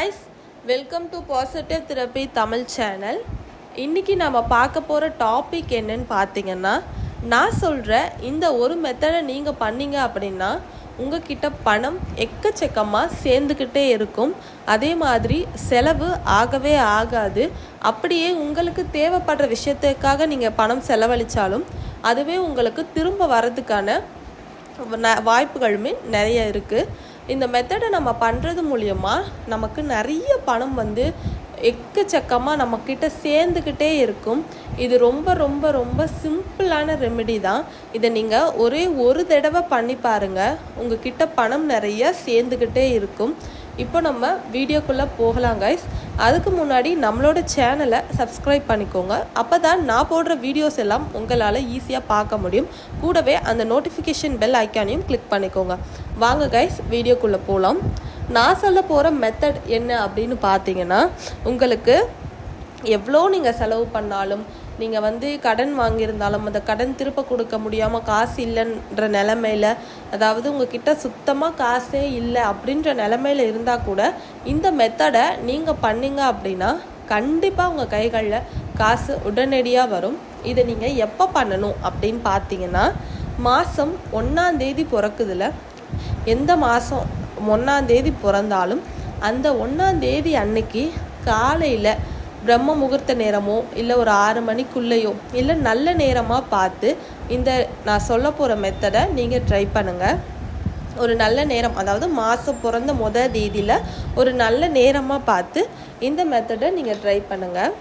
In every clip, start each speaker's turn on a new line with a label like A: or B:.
A: Guys welcome to positive therapy Tamil channel இன்றைக்கி நம்ம பார்க்க போகிற டாபிக் என்னன்னு பார்த்தீங்கன்னா நான் சொல்கிற இந்த ஒரு மெத்தடை நீங்கள் பண்ணீங்க அப்படின்னா உங்ககிட்ட பணம் எக்கச்சக்கமாக சேர்ந்துக்கிட்டே இருக்கும். அதே மாதிரி செலவு ஆகவே ஆகாது. அப்படியே உங்களுக்கு தேவைப்படுற விஷயத்துக்காக நீங்கள் பணம் செலவழித்தாலும் அதுவே உங்களுக்கு திரும்ப வர்றதுக்கான வாய்ப்புகளுமே நிறைய இருக்குது இந்த மெத்தடை நம்ம பண்ணுறது மூலயமா நமக்கு நிறைய பணம் வந்து எக்கச்சக்கமாக நம்மக்கிட்ட சேர்ந்துக்கிட்டே இருக்கும். இது ரொம்ப ரொம்ப ரொம்ப சிம்பிளான ரெமெடி தான். இதை நீங்கள் ஒரே ஒரு தடவை பண்ணி பாருங்கள் உங்ககிட்ட பணம் நிறைய சேர்ந்துக்கிட்டே இருக்கும். இப்போ நம்ம வீடியோக்குள்ளே போகலாம் கைஸ் அதுக்கு முன்னாடி நம்மளோட சேனலை சப்ஸ்கிரைப் பண்ணிக்கோங்க. அப்போ தான் நான் போடுற வீடியோஸ் எல்லாம் உங்களால் ஈஸியாக பார்க்க முடியும். கூடவே அந்த நோட்டிஃபிகேஷன் பெல் ஐக்கானையும் கிளிக் பண்ணிக்கோங்க. வாங்க கைஸ் வீடியோக்குள்ளே போகலாம் நான் சொல்ல போகிற மெத்தட் என்ன அப்படின்னு பார்த்தீங்கன்னா உங்களுக்கு எவ்வளோ நீங்கள் செலவு பண்ணாலும் நீங்கள் வந்து கடன் வாங்கியிருந்தாலும் அந்த கடன் திருப்ப கொடுக்க முடியாமல் காசு இல்லைன்ற நிலமையில அதாவது உங்ககிட்ட சுத்தமாக காசே இல்லை அப்படின்ற நிலமையில இருந்தால் கூட இந்த மெத்தடை நீங்கள் பண்ணீங்க அப்படின்னா கண்டிப்பாக உங்கள் கைகளில் காசு உடனடியாக வரும். இதை நீங்கள் எப்போ பண்ணணும் அப்படின்னு பார்த்தீங்கன்னா மாதம் ஒன்றாந்தேதி பிறக்குதுல எந்த மாதம் ஒன்றாந்தேதி பிறந்தாலும் அந்த ஒன்றாந்தேதி அன்னைக்கு காலையில் பிரம்ம முகூர்த்த நேரமோ இல்லை ஒரு ஆறு மணிக்குள்ளேயோ இல்லை நல்ல நேரமாக பார்த்து இந்த நான் சொல்ல போகிற மெத்தடை நீங்கள் ட்ரை பண்ணுங்கள் ஒரு நல்ல நேரம் அதாவது மாதம் பிறந்த முத தேதியில் ஒரு நல்ல நேரமாக பார்த்து இந்த மெத்தடை நீங்கள் ட்ரை பண்ணுங்கள்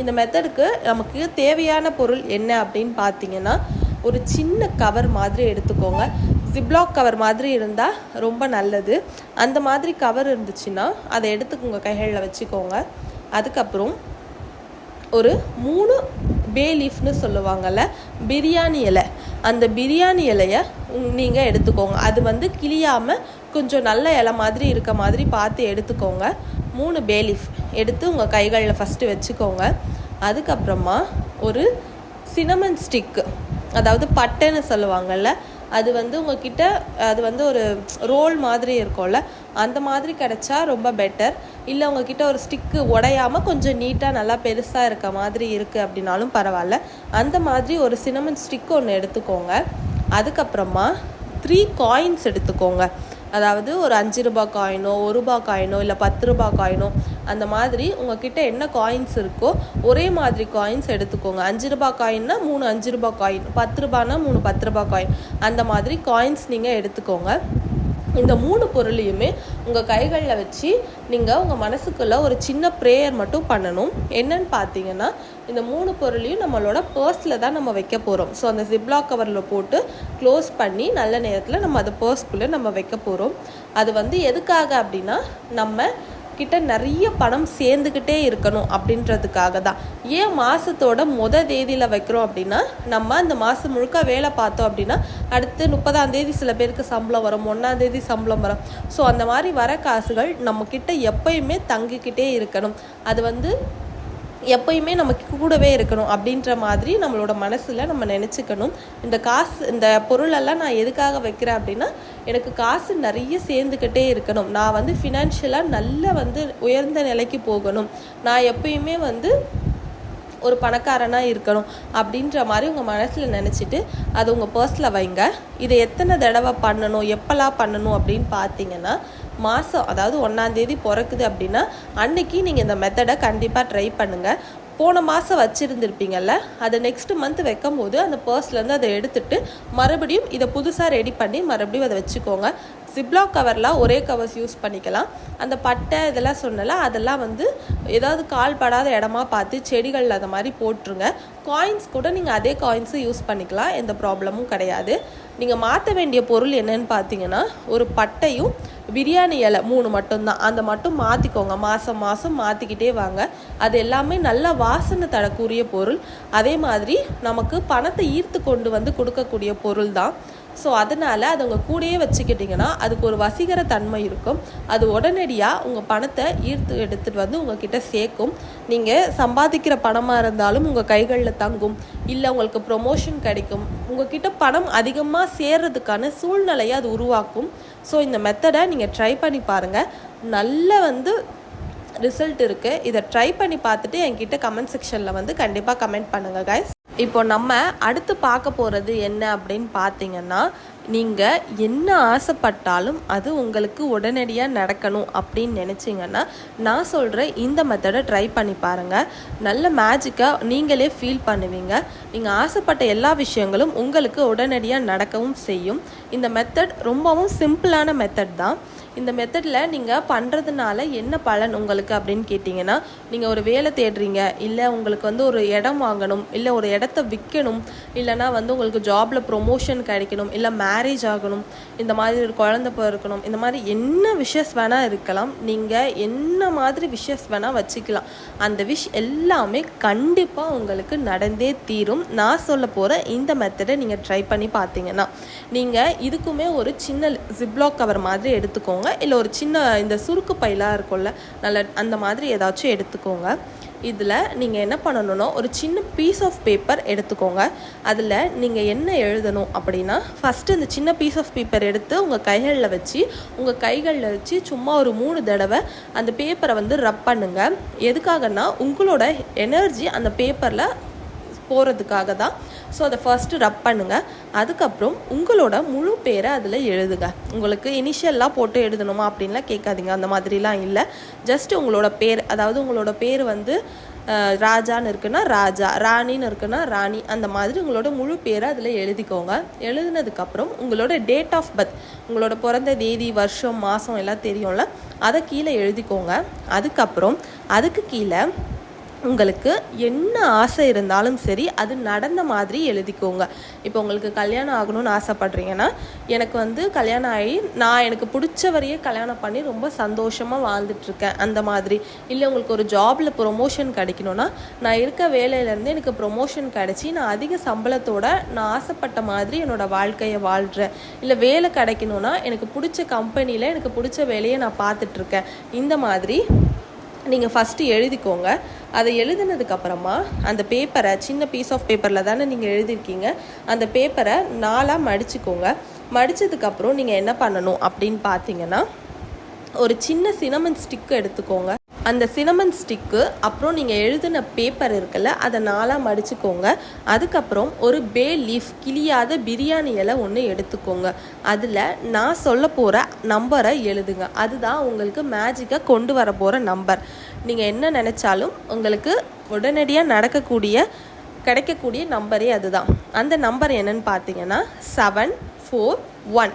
A: இந்த மெத்தடுக்கு நமக்கு தேவையான பொருள் என்ன அப்படின்னு பார்த்தீங்கன்னா ஒரு சின்ன கவர் மாதிரி எடுத்துக்கோங்க. ஜிப்லாக் கவர் மாதிரி இருந்தால் ரொம்ப நல்லது. அந்த மாதிரி கவர் இருந்துச்சுன்னா அதை எடுத்துக்கோங்க கைகளில் வச்சுக்கோங்க. அதுக்கப்புறம் ஒரு மூணு பே லீஃப்னு சொல்லுவாங்கல்ல பிரியாணி இலை. அந்த பிரியாணி இலையை நீங்கள் எடுத்துக்கோங்க. அது வந்து கிளியாமல் கொஞ்சம் நல்ல இலை மாதிரி இருக்க மாதிரி பார்த்து எடுத்துக்கோங்க. மூணு பே லீஃப் எடுத்து உங்கள் கைகளில் ஃபஸ்ட்டு வச்சுக்கோங்க. அதுக்கப்புறமா ஒரு சினமன் ஸ்டிக்கு அதாவது பட்டைன்னு சொல்லுவாங்கல்ல அது வந்து உங்ககிட்ட அது வந்து ஒரு ரோல் மாதிரி இருக்கும்ல. அந்த மாதிரி கிடைச்சா ரொம்ப பெட்டர் இல்லை உங்ககிட்ட ஒரு ஸ்டிக்கு உடையாமல் கொஞ்சம் நீட்டாக நல்லா பெருசாக இருக்க மாதிரி இருக்குது அப்படின்னாலும் பரவாயில்ல. அந்த மாதிரி ஒரு சினமன் ஸ்டிக் ஒன்று எடுத்துக்கோங்க. அதுக்கப்புறமா த்ரீ காயின்ஸ் எடுத்துக்கோங்க. அதாவது ஒரு அஞ்சு ரூபாய் காயினோ ஒரு ரூபாய் காயினோ இல்லை பத்து ரூபாய் காயினோ அந்த மாதிரி உங்ககிட்ட என்ன காயின்ஸ் இருக்கோ ஒரே மாதிரி காயின்ஸ் எடுத்துக்கோங்க. அஞ்சு ரூபாய் காயின்னா மூணு அஞ்சு ரூபாய் காயின் பத்து ரூபாய்னா மூணு பத்து ரூபாய் காயின் அந்த மாதிரி காயின்ஸ் நீங்கள் எடுத்துக்கோங்க. இந்த மூணு பொருளையுமே உங்கள் கைகளில் வச்சு நீங்கள் உங்கள் மனசுக்குள்ளே ஒரு சின்ன ப்ரேயர் மட்டும் பண்ணணும். என்னன்னு பார்த்தீங்கன்னா இந்த மூணு பொருளையும் நம்மளோட பர்ஸில் தான் நம்ம வைக்க போகிறோம் ஸோ அந்த ஜிப்லாக் கவரில் போட்டு க்ளோஸ் பண்ணி நல்ல நேரத்தில் நம்ம அதை பர்ஸ்குள்ளே நம்ம வைக்க போகிறோம் அது வந்து எதுக்காக அப்படின்னா நம்ம கிட்ட நிறைய பணம் சேர்ந்துக்கிட்டே இருக்கணும் அப்படின்றதுக்காக தான். ஏன் மாதத்தோட முத தேதியில் வைக்கிறோம் அப்படின்னா நம்ம அந்த மாதம் முழுக்க வேலை பார்த்தோம் அப்படின்னா அடுத்து முப்பதாம் தேதி சில பேருக்கு சம்பளம் வரும் ஒன்றாம் தேதி சம்பளம் வரும். ஸோ அந்த மாதிரி வர காசுகள் நம்மக்கிட்ட எப்பயுமே தங்கிக்கிட்டே இருக்கணும். அது வந்து எப்பயுமே நமக்கு கூடவே இருக்கணும் அப்படின்ற மாதிரி நம்மளோட மனசில் நம்ம நினச்சிக்கணும். இந்த காசு இந்த பொருளெல்லாம் நான் எதுக்காக வைக்கிறேன் அப்படின்னா எனக்கு காசு நிறைய சேர்ந்துக்கிட்டே இருக்கணும். நான் வந்து ஃபினான்ஷியலாக நல்ல வந்து உயர்ந்த நிலைக்கு போகணும். நான் எப்பயுமே வந்து ஒரு பணக்காரனாக இருக்கணும் அப்படின்ற மாதிரி உங்கள் மனசில் நினச்சிட்டு அது உங்கள் பர்ஸில் வைங்க. இதை எத்தனை தடவை பண்ணணும் எப்போல்லாம் பண்ணணும் அப்படின்னு பார்த்தீங்கன்னா மாதம் அதாவது ஒன்றாந்தேதி பிறக்குது அப்படின்னா அன்னைக்கு நீங்கள் இந்த மெத்தடை கண்டிப்பாக ட்ரை பண்ணுங்கள் போன மாதம் வச்சுருந்துருப்பீங்கல்ல அதை நெக்ஸ்ட் மந்த் வைக்கும் போது அந்த பர்ஸ்லேருந்து அதை எடுத்துட்டு மறுபடியும் இதை புதுசாக ரெடி பண்ணி மறுபடியும் அதை வச்சுக்கோங்க. ஜிப்லாக் கவர்லாம் ஒரே கவர்ஸ் யூஸ் பண்ணிக்கலாம். அந்த பட்டை இதெல்லாம் சொன்னல அதெல்லாம் வந்து ஏதாவது கால் படாத இடமா பார்த்து செடிகள் அந்த மாதிரி போட்டுருங்க. காயின்ஸ் கூட நீங்கள் அதே காயின்ஸு யூஸ் பண்ணிக்கலாம் எந்த ப்ராப்ளமும் கிடையாது. நீங்கள் மாற்ற வேண்டிய பொருள் என்னன்னு பார்த்தீங்கன்னா ஒரு பட்டையும் பிரியாணி இலை மூணு மட்டும்தான். அந்த மட்டும் மாற்றிக்கோங்க மாதம் மாதம் மாற்றிக்கிட்டே வாங்க. அது எல்லாமே நல்ல வாசனை தரக்கூடிய பொருள். அதே மாதிரி நமக்கு பணத்தை ஈர்த்து கொண்டு வந்து கொடுக்கக்கூடிய பொருள் தான். ஸோ அதனால் அதை உங்கள் கூடயே வச்சுக்கிட்டிங்கன்னா அதுக்கு ஒரு வசீகர தன்மை இருக்கும். அது உடனடியாக உங்கள் பணத்தை ஈர்த்து எடுத்துகிட்டு வந்து உங்ககிட்ட சேர்க்கும். நீங்கள் சம்பாதிக்கிற பணமாக இருந்தாலும் உங்கள் கைகளில் தங்கும். இல்லை உங்களுக்கு ப்ரொமோஷன் கிடைக்கும். உங்ககிட்ட பணம் அதிகமாக சேர்றதுக்கான சூழ்நிலையை அது உருவாக்கும். ஸோ இந்த மெத்தடை நீங்கள் ட்ரை பண்ணி பாருங்கள் நல்ல வந்து ரிசல்ட் இருக்குது இதை ட்ரை பண்ணி பார்த்துட்டு என்கிட்ட கமெண்ட் செக்ஷனில் வந்து கண்டிப்பாக கமெண்ட் பண்ணுங்கள் கைஸ் இப்போ நம்ம அடுத்து பார்க்க போகிறது என்ன அப்படின்னு பார்த்தீங்கன்னா நீங்கள் என்ன ஆசைப்பட்டாலும் அது உங்களுக்கு உடனடியாக நடக்கணும் அப்படின்னு நினச்சிங்கன்னா நான் சொல்கிற இந்த மெத்தடை ட்ரை பண்ணி பாருங்கள் நல்ல மேஜிக்காக நீங்களே ஃபீல் பண்ணுவீங்க. நீங்கள் ஆசைப்பட்ட எல்லா விஷயங்களும் உங்களுக்கு உடனடியாக நடக்கவும் செய்யும். இந்த மெத்தட் ரொம்பவும் சிம்பிளான மெத்தட் தான். இந்த மெத்தடில் நீங்கள் பண்ணுறதுனால என்ன பலன் உங்களுக்கு அப்படின்னு கேட்டிங்கன்னா நீங்கள் ஒரு வேலை தேடுறீங்க இல்லை உங்களுக்கு வந்து ஒரு இடம் வாங்கணும் இல்லை ஒரு இடத்த விற்கணும் இல்லைனா வந்து உங்களுக்கு ஜாபில் ப்ரொமோஷன் கிடைக்கணும் இல்லை மேரேஜ் ஆகணும் இந்த மாதிரி ஒரு குழந்தை பிறக்கணும் இந்த மாதிரி என்ன விஷஸ் வேணால் இருக்கலாம். நீங்கள் என்ன மாதிரி விஷஸ் வேணால் வச்சுக்கலாம். அந்த விஷ் எல்லாமே கண்டிப்பாக உங்களுக்கு நடந்தே தீரும். நான் சொல்ல போகிற இந்த மெத்தடை நீங்கள் ட்ரை பண்ணி பார்த்தீங்கன்னா நீங்கள் இதுக்குமே ஒரு சின்ன ஜிப்லாக் கவர் மாதிரி எடுத்துக்கோங்க. இல்லை ஒரு சின்ன இந்த சுருக்கு பைலாக இருக்கும்ல நல்ல அந்த மாதிரி ஏதாச்சும் எடுத்துக்கோங்க. இதில் நீங்கள் என்ன பண்ணணும்னா ஒரு சின்ன பீஸ் ஆஃப் பேப்பர் எடுத்துக்கோங்க. அதில் நீங்கள் என்ன எழுதணும் அப்படின்னா ஃபஸ்ட்டு இந்த சின்ன பீஸ் ஆஃப் பேப்பர் எடுத்து உங்கள் கைகளில் வச்சு உங்கள் கைகளில் வச்சு சும்மா ஒரு மூணு தடவை அந்த பேப்பரை வந்து ரப் பண்ணுங்கள் எதுக்காகன்னா உங்களோட எனர்ஜி அந்த பேப்பரில் போகிறதுக்காக தான் ஸோ அதை ஃபர்ஸ்ட்டு ரப் பண்ணுங்கள் அதுக்கப்புறம் உங்களோட முழு பேரை அதில் எழுதுங்க. உங்களுக்கு இனிஷியல்லாம் போட்டு எழுதணுமா அப்படின்லாம் கேட்காதீங்க. அந்த மாதிரிலாம் இல்லை. ஜஸ்ட் உங்களோட பேர் அதாவது உங்களோட பேர் வந்து ராஜான்னு இருக்குன்னா ராஜா ராணின்னு இருக்குன்னா ராணி. அந்த மாதிரி உங்களோட முழு பேரை அதில் எழுதிக்கோங்க. எழுதுனதுக்கப்புறம் உங்களோட டேட் ஆஃப் பர்த் உங்களோட பிறந்த தேதி வருஷம் மாதம் எல்லாம் தெரியும்ல? அதை கீழே எழுதிக்கோங்க. அதுக்கப்புறம் அதுக்கு கீழே உங்களுக்கு என்ன ஆசை இருந்தாலும் சரி அது நடந்த மாதிரி எழுதிக்கோங்க. இப்போ உங்களுக்கு கல்யாணம் ஆகணும்னு ஆசைப்பட்றீங்கன்னா எனக்கு வந்து கல்யாணம் ஆகி நான் எனக்கு பிடிச்சவரையே கல்யாணம் பண்ணி ரொம்ப சந்தோஷமாக வாழ்ந்துட்டுருக்கேன். அந்த மாதிரி. இல்லை உங்களுக்கு ஒரு ஜாபில் ப்ரொமோஷன் கிடைக்கணும்னா நான் இருக்க வேலையிலேருந்து எனக்கு ப்ரொமோஷன் கிடைச்சி நான் அதிக சம்பளத்தோட நான் ஆசைப்பட்ட மாதிரி என்னோட வாழ்க்கையை வாழ்கிறேன் இல்லை வேலை கிடைக்கணும்னா எனக்கு பிடிச்ச கம்பெனியில் எனக்கு பிடிச்ச வேலையை நான் பார்த்துட்ருக்கேன் இந்த மாதிரி நீங்கள் ஃபஸ்ட்டு எழுதிக்கோங்க. அதை எழுதினதுக்கப்புறமா அந்த பேப்பரை சின்ன பீஸ் ஆஃப் பேப்பரில் தானே நீங்கள் எழுதியிருக்கீங்க. அந்த பேப்பரை நாலாக மடிச்சுக்கோங்க. மடித்ததுக்கப்புறம் நீங்கள் என்ன பண்ணணும் அப்படின்னு பார்த்தீங்கன்னா ஒரு சின்ன சினமன் ஸ்டிக் எடுத்துக்கோங்க. அந்த சினமன் ஸ்டிக்கு அப்புறம் நீங்கள் எழுதின பேப்பர் இருக்குல்ல அதை நாலாக மடிச்சுக்கோங்க. அதுக்கப்புறம் ஒரு பே லீஃப் கிளியாத பிரியாணி இலை ஒன்று எடுத்துக்கோங்க. அதில் நான் சொல்ல போகிற நம்பரை எழுதுங்க. அதுதான் உங்களுக்கு மேஜிக்கை கொண்டு வர போகிற நம்பர் நீங்கள் என்ன நினச்சாலும் உங்களுக்கு உடனடியாக நடக்கக்கூடிய கிடைக்கக்கூடிய நம்பரே அதுதான். அந்த நம்பர் என்னன்னு பார்த்தீங்கன்னா seven four one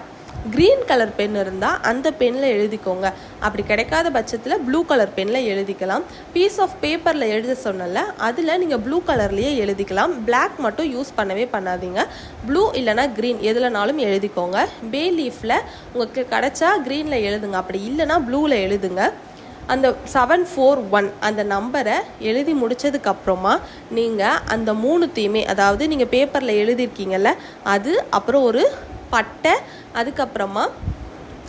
A: green colour pen இருந்தால் அந்த பென்னில் எழுதிக்கோங்க. அப்படி கிடைக்காத பட்சத்தில் ப்ளூ கலர் பென்னில் எழுதிக்கலாம். பீஸ் ஆஃப் பேப்பரில் எழுத சொன்னல அதில் நீங்கள் ப்ளூ கலர்லேயே எழுதிக்கலாம். பிளாக் மட்டும் யூஸ் பண்ணவே பண்ணாதீங்க. ப்ளூ இல்லைனா க்ரீன் எதுலனாலும் எழுதிக்கோங்க. பே லீஃபில் உங்களுக்கு கிடைச்சா க்ரீனில் எழுதுங்க. அப்படி இல்லைனா ப்ளூவில் எழுதுங்க. அந்த செவன் ஃபோர் ஒன் அந்த நம்பரை எழுதி முடித்ததுக்கப்புறமா நீங்கள் அந்த மூணுத்தையுமே அதாவது நீங்கள் பேப்பரில் எழுதியிருக்கீங்கல்ல அது அப்புறம் ஒரு பட்டை அதுக்கப்புறமா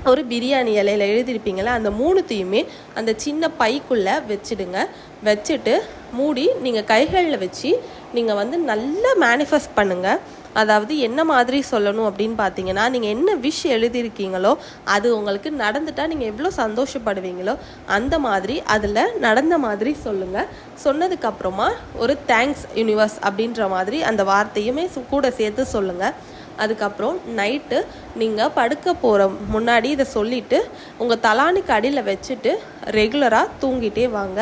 A: ஒரு பிரியாணி இலையில எழுதியிருப்பீங்களே அந்த மூணுத்தையுமே அந்த சின்ன பைக்குள்ளே வச்சுடுங்க. வச்சுட்டு மூடி நீங்கள் கைகளில் வச்சு நீங்கள் வந்து நல்லா மேனிஃபெஸ்ட் பண்ணுங்கள் அதாவது என்ன மாதிரி சொல்லணும் அப்படின்னு பார்த்தீங்கன்னா நீங்கள் என்ன விஷ் எழுதியிருக்கீங்களோ அது உங்களுக்கு நடந்துட்டால் நீங்கள் எவ்வளோ சந்தோஷப்படுவீங்களோ அந்த மாதிரி அதில் நடந்த மாதிரி சொல்லுங்கள் சொன்னதுக்கப்புறமா ஒரு தேங்க்ஸ் யூனிவர்ஸ் அப்படின்ற மாதிரி அந்த வார்த்தையுமே கூட சேர்த்து சொல்லுங்கள் அதுக்கப்புறம் நைட்டு நீங்கள் படுக்க போகிற முன்னாடி இதை சொல்லிவிட்டு உங்கள் தலானுக்கு அடியில் வச்சுட்டு ரெகுலராக தூங்கிட்டே வாங்க.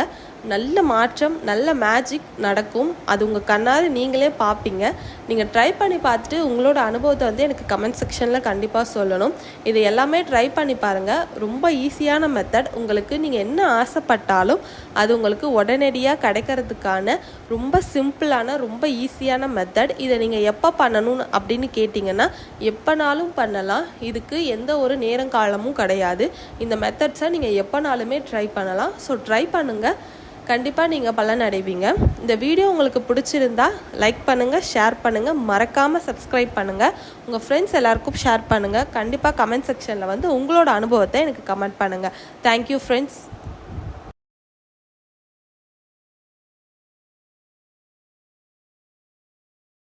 A: நல்ல மாற்றம் நல்ல மேஜிக் நடக்கும். அது உங்கள் கண்ணால் நீங்களே பார்ப்பீங்க. நீங்கள் ட்ரை பண்ணி பார்த்துட்டு உங்களோட அனுபவத்தை வந்து எனக்கு கமெண்ட் செக்ஷனில் கண்டிப்பாக சொல்லணும். இது எல்லாமே ட்ரை பண்ணி பாருங்கள் ரொம்ப ஈஸியான மெத்தட் உங்களுக்கு நீங்கள் என்ன ஆசைப்பட்டாலும் அது உங்களுக்கு உடனடியாக கிடைக்கிறதுக்கான ரொம்ப சிம்பிளான ரொம்ப ஈஸியான மெத்தட் இதை நீங்கள் எப்போ பண்ணணும் அப்படின்னு கேட்டிங்கன்னா எப்போனாலும் பண்ணலாம். இதுக்கு எந்த ஒரு நேரங்காலமும் கிடையாது. இந்த மெத்தட்ஸை நீங்கள் எப்போனாலுமே ட்ரை பண்ணலாம். ஸோ ட்ரை பண்ணுங்கள் கண்டிப்பாக நீங்கள் பலன் அடைவீங்க. இந்த வீடியோ உங்களுக்கு பிடிச்சிருந்தா லைக் பண்ணுங்கள் ஷேர் பண்ணுங்கள் மறக்காமல் சப்ஸ்கிரைப் பண்ணுங்கள் உங்கள் ஃப்ரெண்ட்ஸ் எல்லாருக்கும் ஷேர் பண்ணுங்கள் கண்டிப்பாக கமெண்ட் செக்ஷனில் வந்து உங்களோட அனுபவத்தை எனக்கு கமெண்ட் பண்ணுங்கள் தேங்க்யூ ஃப்ரெண்ட்ஸ்